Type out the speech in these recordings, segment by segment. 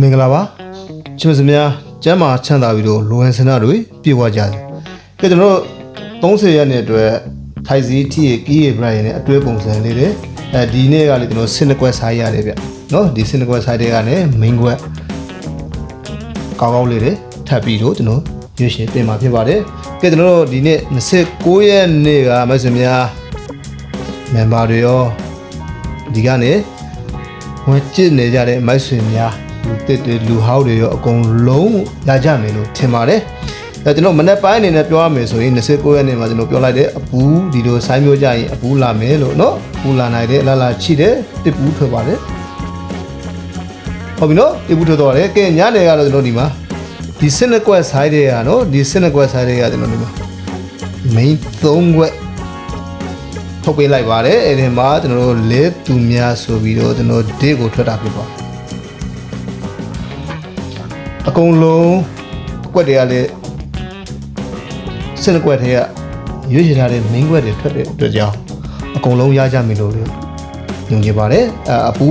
မင်္ဂလာပါချစ်မစများကျမ်းမာချမ်းသာပြီးတော့လိုဟန်စနာတွေပြေဝကြတယ်ကဲကျွန်တော်တို့30ရက်နေ့အတွက်ထိုက်စီတီရဲ့ကီးရဲ့ brand နဲ့အတွဲပုံစံလေးတွေအဲဒီနေ့ကလေကျွန်တော်စင်နကွက်ဆိုင်ရတယ်ဗျနော်ဒီစင်နကွက်ဆိုင်တွေကလည်း main ကွက်ကောင်းကောင်းလေးတွေထပ်ပြီးတော့ကျွန်တော်ရွေးရှင်ပြင်มาဖြစ်ပါတယ်ကဲကျွန်တော်တို့ဒီနေ့29ရက်နေ့ကမစများ member တွေရောဒီကနေ ဝင်ကြည့်နေကြတဲ့မိုက်ဆွေများလူတစ်တွေလူဟောက်တွေရောအကုန်လုံးရကြမယ်လို့ထင်ပါတယ်။အဲကျွန်တော်မနေ့ပိုင်းအနေနဲ့ပြောရမယ်ဆိုရင်29ရက်နေ့မှာကျွန်တော်ပြောလိုက်တဲ့အပူဒီလိုဆိုင်းမျိုးကြရင်အပူလာမယ်လို့နော်။အပူလာနိုင်တဲ့အလားလာချိတဲ့တစ်ပူထွက်ပါတယ်။ဟုတ်ပြီနော်တစ်ပူထွက်တော့တယ်။ကဲညနေကတော့ကျွန်တော်ဒီမှာဒီ12ကွက် side တွေကနော်ဒီ12ကွက် side တွေကကျွန်တော်ဒီမှာ main 3ကွက် ထုတ်ပေးလိုက်ပါတယ်အဲ့ဒီမှာကျွန်တော်တို့လဲသူများဆိုပြီးတော့ကျွန်တော်ဒေ့ကိုထွက်တာဖြစ်ပါတယ်အကုန်လုံးအကွက်တွေကလည်းစင်ကွက်တွေကရွေးချယ်ထားတဲ့ main ကွက်တွေထွက်တဲ့အတွက်ကြောင့်အကုန်လုံးရကြမယ်လို့လည်းညွှန်ပြပါတယ်အအပူ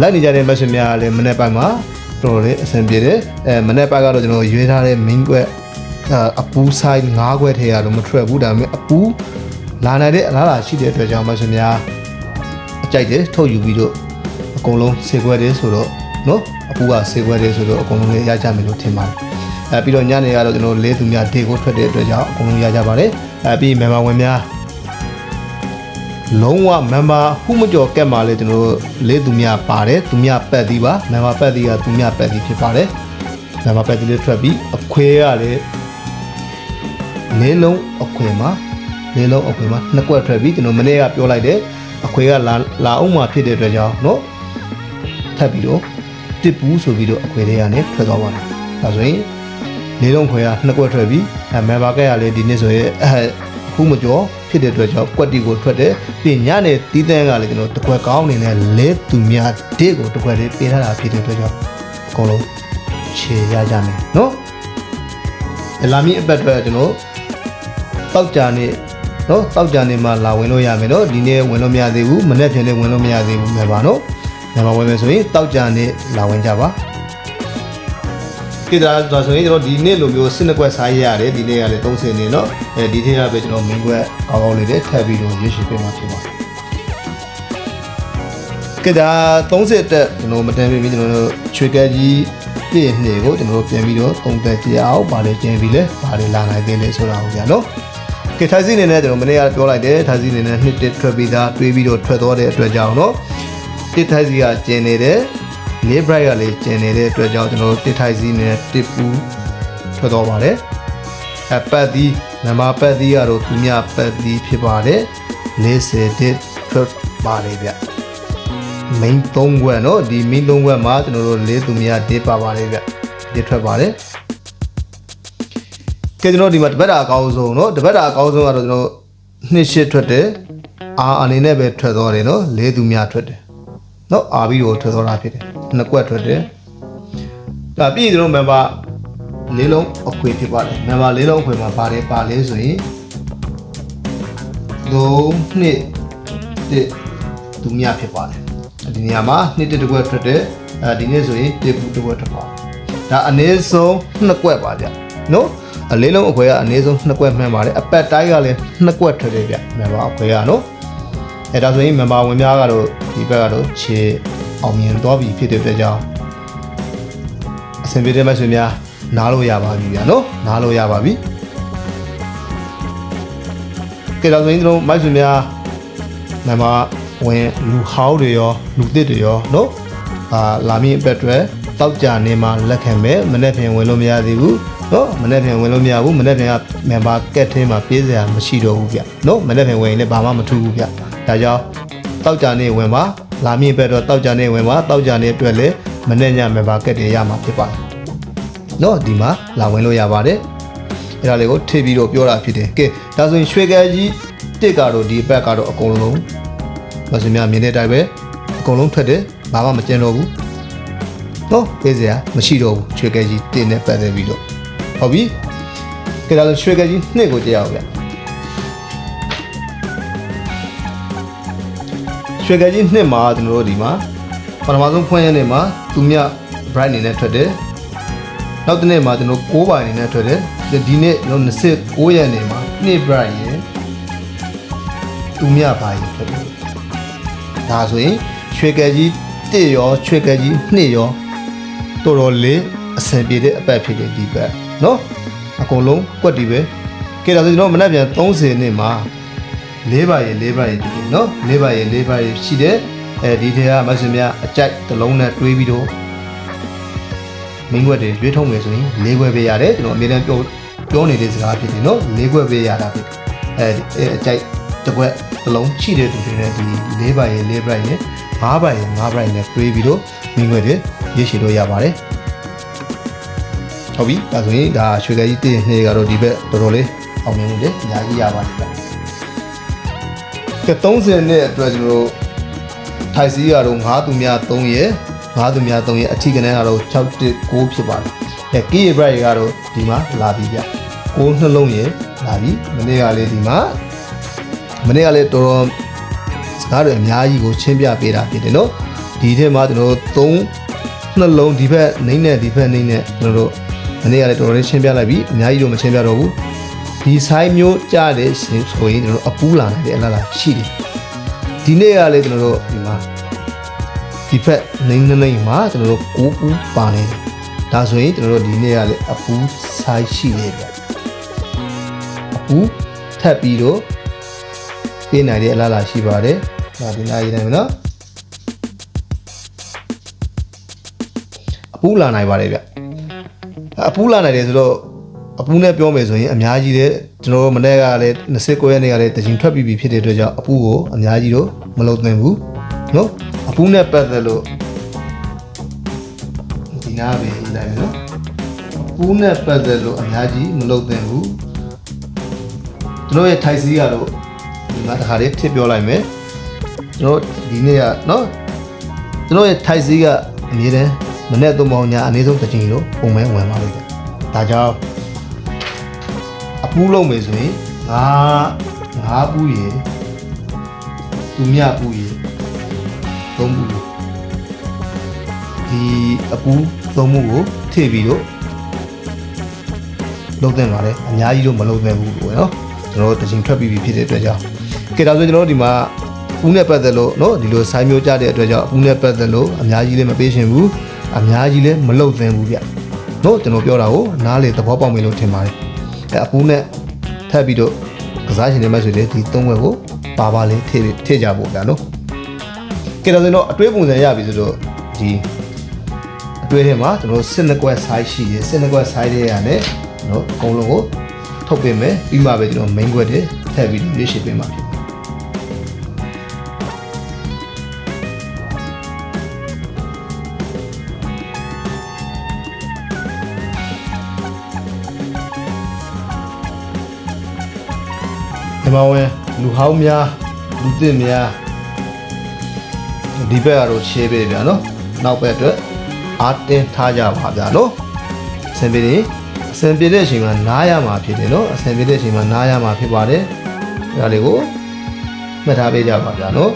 လိုက်နေကြတဲ့မက်ဆေ့များကလည်းမနေ့ပိုင်းမှာတော်တော်လေးအဆင်ပြေတယ်အဲမနေ့ပိုင်းကတော့ကျွန်တော်ရွေးထားတဲ့ main ကွက်အပူ size 5ခွက်ထဲရတော့မထွက်ဘူးဒါပေမဲ့အပူ လာနိုင်တဲ့အလားအလာရှိတဲ့အတွက်ကြောင့်မက်ဆေ့များအကြိုက်တယ်ထုတ်ယူပြီးတော့အကုန်လုံးစေခွက်တယ်ဆိုတော့နော်အပူကစေခွက်တယ်ဆိုတော့အကုန်လုံးလည်းရကြမယ်လို့ထင်ပါတယ်အဲပြီးတော့ညနေကတော့ကျွန်တော်လေးသူများဒေကိုထွက်တဲ့အတွက်ကြောင့်အကုန်လုံးရကြပါတယ်အဲပြီး member ဝင်များလုံးဝ member ဟုမကြော်ကက်မှာလေကျွန်တော်တို့လေးသူများပါတယ်သူများပတ်သည်ပါ member ပတ်သည်ကသူများပတ်သည်ဖြစ်ပါတယ် member ပတ်သည်လေးထွက်ပြီးအခွဲကလည်းလေးလုံးအခွဲမှာ လေးလုံးအခွဲမှာနှစ်ကွက်ထွက်ပြီးကျွန်တော်မနေ့ကပြောလိုက်တယ်အခွဲကလာလာအောင်မှာဖြစ်တဲ့အတွက်ကြောင့်เนาะထပ်ပြီးတော့တစ်ပူးဆိုပြီးတော့အခွဲလေးကနေထွက်သွားပါတယ်ဒါဆိုရင်လေးလုံးခွဲကနှစ်ကွက်ထွက်ပြီးအဲ member ကက်ရလေဒီနေ့ဆိုရင်အဲခုမကျော်ဖြစ်တဲ့အတွက်ကြောင့်ကွက်တီကိုထွက်တယ်ပြီးညနေတီးတန်းကလည်းကျွန်တော်တစ်ခွက်ကောင်းအနေနဲ့လဲသူများဒေ့ကိုတစ်ခွက်လေးပေးထားတာဖြစ်တဲ့အတွက်ကြောင့်အကုန်လုံးခြေရကြမယ်နော်အလာမီအပတ်အတွက်ကျွန်တော်တောက်ကြနေ နော်တောက်ကြနေမှာလာဝင်လို့ရမယ်နော်ဒီနေ့ဝင်လို့မရသေးဘူးမနေ့ပြန်လည်းဝင်လို့မရသေးဘူးမယ်ပါနော်မြန်မာဝင်မယ်ဆိုရင်တောက်ကြနေလာဝင်ကြပါကိဒါဒါဆိုရင်ကျွန်တော်ဒီနေ့လိုမျိုးစစ်နှစ်ကွက်စားရရတယ်ဒီနေ့ကလည်း30နေနော်အဲဒီထက်ကပဲကျွန်တော်မင်းကွက်အောင်းအောင်းလေးနဲ့ထပ်ပြီးတော့ရွှေ့ရွှေ့ပေးမှဖြစ်ပါတယ်ကဒါ30တက်ကျွန်တော်မတန်ပြီကျွန်တော်တို့ချွေကက်ကြီးပြည့်နေကိုကျွန်တော်တို့ပြန်ပြီးတော့သုံးသက်ကြအောင်ဗာလေကျင်းပြီလဲဗာလေလာနိုင်တယ်လဲဆိုတာဟုတ်ကြနော် ကဲထိုင်စီနေနဲ့ကျွန်တော်မနေ့ကပြောလိုက်တယ်ထိုင်စီနေနဲ့နှစ်တက်ထွက်ပြီးသားတွေးပြီးတော့ထွက်သွားတဲ့အတွက်ကြောင့်နော်တစ်ထိုင်စီကကျင်းနေတယ်နေ bright ကလည်းကျင်းနေတဲ့အတွက်ကြောင့်ကျွန်တော်တို့တစ်ထိုင်စီနဲ့တစ်ပူထွက်သွားပါတယ်အပတ်ဒီနမပတ်ဒီကတော့သူများပတ်ဒီဖြစ်ပါတယ်40တစ်ထွက်ပါတယ်ဗျ main 3ခွက်เนาะဒီ main 3ခွက်မှာကျွန်တော်တို့လေးသူများဒေပါပါတယ်ဗျဒီထွက်ပါတယ် ကဲကျွန်တော်ဒီမှာတပတ်တာအကောင်းဆုံးเนาะတပတ်တာအကောင်းဆုံးကတော့ကျွန်တော်နှစ်ရှစ်ထွက်တယ်အာအနေနဲ့ပဲထွက်သွားတယ်เนาะလေးသူများထွက်တယ်เนาะအာပြီးတော့ထွက်သွားတာဖြစ်တယ်နှစ်ကွက်ထွက်တယ်ဒါပြီးကျွန်တော် member လေးလုံးအခွေဖြစ်ပါတယ် member လေးလုံးအခွေမှာပါတယ်ပါလဲဆိုရင်3နှစ်တစ်သူများဖြစ်ပါတယ် ဒီနေရာမှာနှစ်တစ်တစ်ခွက်ထွက်တယ်အဲဒီနေ့ဆိုရင်တစ်ပူတစ်ခွက်ထွက်ပါဒါအနည်းဆုံးနှစ်ကွက်ပါဗျနော် အလေးလုံးအခွဲကအနည်းဆုံးနှစ်ကွက်မှန်ပါတယ်အပတ်တိုင်းကလည်းနှစ်ကွက်ထွက်တယ်ဗျမန်ပါအခွဲကနော်အဲဒါဆိုရင်မန်ပါဝင်များကတော့ဒီဘက်ကတော့ခြေအောင်မြင်သွားပြီဖြစ်တဲ့အတွက်ကြောင့်အဆင်ပြေတဲ့မဆွေများနားလို့ရပါပြီဗျနော်နားလို့ရပါပြီကဲဒါဆိုရင်တို့မိုက်ဆွေများမန်ပါဝင်လူဟောင်းတွေရောလူသစ်တွေရောနော်အာလာမင်းအတွက်တွေတောက်ကြနေမှာလက်ခံမဲ့မနေ့ပြင်ဝင်လို့မရသေးဘူး နော်မနေ့ပြင်ဝင်လို့မရဘူးမနေ့ပြင်ကမန်ဘာကက်ထင်းမှာပြေးစရာမရှိတော့ဘူးဗျနော်မနေ့ပြင်ဝင်ရင်လည်းဘာမှမထူးဘူးဗျဒါကြောင့်တောက်ကြနေဝင်ပါလာမင်းဘက်တော့တောက်ကြနေဝင်ပါတောက်ကြနေအတွက်လည်းမနေ့ညမန်ဘာကက်တွေရမှာဖြစ်ပါတယ်နော်ဒီမှာလာဝင်လို့ရပါတယ်အဲ့ဒါလေးကိုထိပြီးတော့ပြောတာဖြစ်တယ်ကဲဒါဆိုရင်ရွှေကဲကြီးတစ်ကတော့ဒီဘက်ကတော့အကုန်လုံးမစင်များမြင်တဲ့အတိုင်းပဲအကုန်လုံးထွက်တယ်ဘာမှမကျန်တော့ဘူးနော်ပေးစရာမရှိတော့ဘူးချွေကဲကြီးတင်းနဲ့ပတ်သက်ပြီးတော့ ဟုတ်ပြီကဲဒါဆိုချွေကဲကြီးနှစ်ကိုကြည့်အောင်ဗျချွေကဲကြီးနှစ်မှာကျွန်တော်တို့ဒီမှာပထမဆုံးဖွင့်ရနေမှာသူမြ bright အနေနဲ့ထွက်တယ်နောက်တစ်နေ့မှာကျွန်တော်6ပါအနေနဲ့ထွက်တယ်ဒီနေ့ကျွန်တော်29ရက်နေ့မှာနေ့ bright ရယ်သူမြပါရယ်ထွက်တယ်ဒါဆိုရင်ရွှေကဲကြီး1ရောရွှေကဲကြီး2ရောတော်တော်လေးအဆင်ပြေတဲ့အပတ်ဖြစ်တယ်ဒီဘက် နော်အကုန်လုံးကွက်တီပဲကဲဒါဆိုကျွန်တော်မနက်ပြန်30နှစ်မှာ၄ပါးရေ၄ပါးရေဒီနော်၄ပါးရေ၄ပါးရေရှိတယ်အဲဒီထဲကမဆင်မြအကြိုက်တစ်လုံးနဲ့တွေးပြီးတော့မင်းွက်တွေရွေးထုတ်မယ်ဆိုရင်၄ခွဲပေးရတယ်ကျွန်တော်အမြဲတမ်းပြောပြောနေတဲ့စကားဖြစ်တယ်နော်၄ခွဲပေးရတာဖြစ်အဲအကြိုက်တစ်ခွက်တစ်လုံးရှိတဲ့သူတွေနဲ့ဒီ၄ပါးရေ၄ပါးရေ၅ပါးရေ၅ပါးရေနဲ့တွေးပြီးတော့မင်းွက်တွေရွေးချယ်လို့ရပါတယ် ဟုတ်ပြီဒါဆိုရင်ဒါရွှေကဲကြီးတည့်နေကတော့ဒီဘက်တော်တော်လေးအောင်မြင်မှုတွေအများကြီးရပါတယ်ဗျကဲ30နှစ်အတွက်ကျွန်တော်တို့ထိုက်စီကတော့9သူများ3ရယ်9သူများ3ရယ်အထီးကနေကတော့6 9ဖြစ်ပါတယ်အဲကီးဘရိုက်ကတော့ဒီမှာလာပြီဗျ9နှလုံးရယ်လာပြီမနေ့ကလေးဒီမှာမနေ့ကလေးတော်တော်စကားတွေအများကြီးကိုချင်းပြပေးတာဖြစ်တယ်နော်ဒီထဲမှာကျွန်တော်တို့3နှလုံးဒီဘက်နှိမ့်နဲ့ဒီဘက်နှိမ့်နဲ့ကျွန်တော်တို့ မနေ့ကလည်းတော်တော်လေးချင်းပြလိုက်ပြီအများကြီးတော့မချင်းပြတော့ဘူးဒီဆိုင်မျိုးကြားတဲ့ဆိုရင်ကျွန်တော်တို့အပူးလာနိုင်တဲ့အလားလားရှိတယ်ဒီနေ့ကလည်းကျွန်တော်တို့ဒီမှာဒီဖက်နှိမ့်နှိမ့်မှာကျွန်တော်တို့ကိုပူးပါနေတယ်ဒါဆိုရင်ကျွန်တော်တို့ဒီနေ့ကလည်းအပူးဆိုင်ရှိနေတယ်အပူးထပ်ပြီးတော့ပေးနိုင်တဲ့အလားလားရှိပါတယ်ဒါဒီနားရေးနိုင်မယ်နော်အပူးလာနိုင်ပါတယ်ဗျ အပူးလာနိုင်တယ်ဆိုတော့အပူးနဲ့ပြောမယ်ဆိုရင်အများကြီးတဲ့ကျွန်တော်တို့မနေ့ကလည်း29ရက်နေ့ကလည်းတခြင်းထွက်ပြီးပြီဖြစ်တဲ့အတွက်ကြောင့်အပူးကိုအများကြီးတော့မလုံသင့်ဘူးနော်အပူးနဲ့ပတ်သက်လို့ဒီနားပဲရေးလိုက်မယ်နော်အပူးနဲ့ပတ်သက်လို့အများကြီးမလုံသင့်ဘူးကျွန်တော်ရဲ့ထိုက်စီကတော့ဒီမှာတစ်ခါလေးထည့်ပြောလိုက်မယ်ကျွန်တော်ဒီနေ့ကနော်ကျွန်တော်ရဲ့ထိုက်စီကအမြဲတမ်း မနေ့သုံးပေါင်းညာအနည်းဆုံးတစ်ချိန်လို့ပုံမဲဝင်ပါလိမ့်မယ်။ဒါကြောင့်အပူးလုံးမယ်ဆိုရင်ငါငါပူးရည်သူမြပူးရည်သုံးပူးဒီအပူးသုံးမှုကိုထည့်ပြီးတော့လုံးသင့်ပါတယ်အများကြီးတော့မလုံးသင့်ဘူးပေါ့နော်ကျွန်တော်တို့တချင်ထွက်ပြီးပြီဖြစ်တဲ့အတွက်ကြောင့်ကဲဒါဆိုကျွန်တော်တို့ဒီမှာဦးနဲ့ပတ်သက်လို့နော်ဒီလိုဆိုင်းမျိုးကြတဲ့အတွက်ကြောင့်ဦးနဲ့ပတ်သက်လို့အများကြီးလည်းမပေးရှင်ဘူး အများကြီးလည်းမလုံသင်ဘူးဗျတို့ကျွန်တော်ပြောတာကိုနားလေသဘောပေါက်မယ်လို့ထင်ပါတယ်အဲအပူးနဲ့ထပ်ပြီးတော့ကစားရှင်တွေမှဆိုရင်ဒီသုံးဘက်ကိုပါပါလေးထည့်ထည့်ကြဖို့ဗျာနော်ကဲတော့ဆိုတော့အတွေးပုံစံရပြီဆိုတော့ဒီအတွေးထဲမှာကျွန်တော်စစ်နှစ်ကွက် size ရှိတယ်စစ်နှစ်ကွက် size တွေရတယ်နော်အကုန်လုံးကိုထုတ်ပေးမယ်ပြီးမှပဲကျွန်တော် main ကွက်တွေထည့်ပြီးရွေးချယ်ပေးမှာဖြစ် ဒီမှာဝင်လူဟောင်းများလူသစ်များဒီဘက်ကတော့ရှေးပေးဗျာနော်နောက်ဘက်အတွက်အားတင်းထားကြပါဗျာနော်အဆင်ပြေတယ်အဆင်ပြေတဲ့အချိန်မှာနားရမှာဖြစ်တယ်နော်အဆင်ပြေတဲ့အချိန်မှာနားရမှာဖြစ်ပါတယ်ဒါလေးကိုမှတ်ထားပေးကြပါဗျာနော်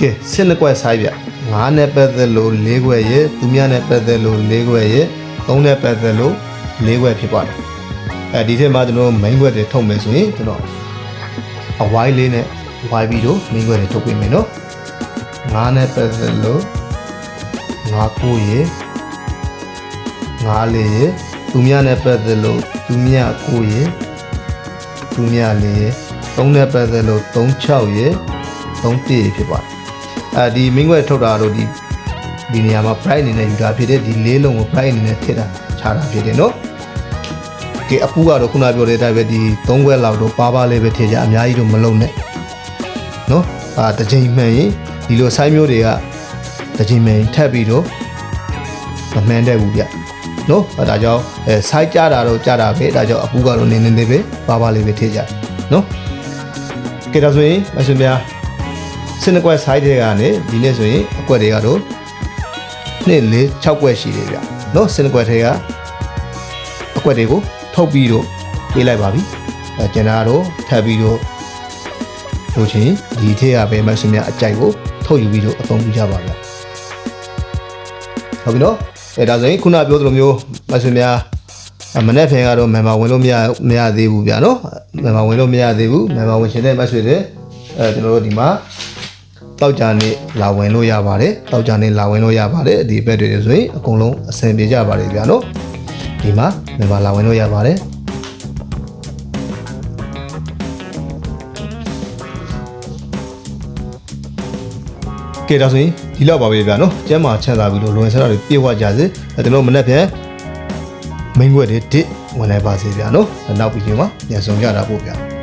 ကဲစနကွက်ဆိုင်ဗျငါးနဲ့ပတ်သက်လို့၄ခွက်ရဲ့သူများနဲ့ပတ်သက်လို့၄ခွက်ရဲ့သုံးနဲ့ပတ်သက်လို့၄ခွက်ဖြစ်ပါတယ် အဲဒီထဲမှာကျွန်တော် main ခွက်တွေထုတ်မယ်ဆိုရင်ကျွန်တော်အဝိုင်းလေးနဲ့ဝိုင်းပြီးတော့ main ခွက်တွေထုတ်ပေးမယ်နော်ငါးနဲ့ပတ်သက်လို့ငါးကိုရေငါးလေးရေသူများနဲ့ပတ်သက်လို့သူများကိုရေသူများလေးရေသုံးနဲ့ပတ်သက်လို့36ရေ31ရေဖြစ်ပါတယ်အဲဒီ main ခွက်ထုတ်တာတော့ဒီဒီနေရာမှာ bright အနေနဲ့ယူတာဖြစ်တယ်ဒီလေးလုံးကို bright အနေနဲ့ထည့်တာခြားတာဖြစ်တယ်နော် ကဲအပူကတော့ခုနပြောတဲ့အတိုင်းပဲဒီ3ခွက်လောက်တော့ပါပါလေးပဲထည့်ကြအများကြီးတော့မလုံးနဲ့နော်အာတစ်ချိန်မှန်ရင်ဒီလိုဆိုင်းမျိုးတွေကတစ်ချိန်မှန်ထပ်ပြီးတော့မမှန်တဲ့ဘူးဗျနော်အဲဒါကြောင့်အဲဆိုင်းကြတာတော့ကြတာပဲဒါကြောင့်အပူကတော့နည်းနည်းလေးပဲပါပါလေးပဲထည့်ကြနော်ကဲဒါဆိုရင်မဆွေများစနကွက်ဆိုင်းတွေကနေဒီနေ့ဆိုရင်အကွက်တွေကတော့နှစ်လေး6ကွက်ရှိတယ်ဗျနော်စနကွက်တွေကအကွက်တွေကို ထုတ်ပြီးတော့ပေးလိုက်ပါပြီအဲကျန်တာတော့ထပ်ပြီးတော့လို့ချင်းဒီထည့်ရပဲမဆွေများအကြိုက်ကိုထုတ်ယူပြီးတော့အသုံးပြုကြပါဗျာဟုတ်ပြီနော်အဲဒါဆိုရင်ခုနပြောသလိုမျိုးမဆွေများအမနေ့ဖင်ကတော့ member ဝင်လို့မရမရသေးဘူးဗျာနော် member ဝင်လို့မရသေးဘူး member ဝင်ရှင်တဲ့မဆွေတွေအဲကျွန်တော်တို့ဒီမှာတောက်ကြနေလာဝင်လို့ရပါတယ်တောက်ကြနေလာဝင်လို့ရပါတယ်ဒီဘက်တွေဆိုရင်အကုန်လုံးအဆင်ပြေကြပါတယ်ဗျာနော် ဒီမှာ member လာဝင်လို့ရပါတယ်ကဲဒါဆိုရင်ဒီလောက်ပါပဲဗျာနော်ကျမ်းမာချမ်းသာပြီးလို့လွန်ဆန္ဒတွေပြေဝကြစေအဲကျွန်တော်မနေ့ပြန်မိန်ွက်တွေတစ်ဝင်လိုက်ပါစေဗျာနော်နောက်ပြီးချိန်မှာပြန်ဆောင်ကြတာပို့ဗျာ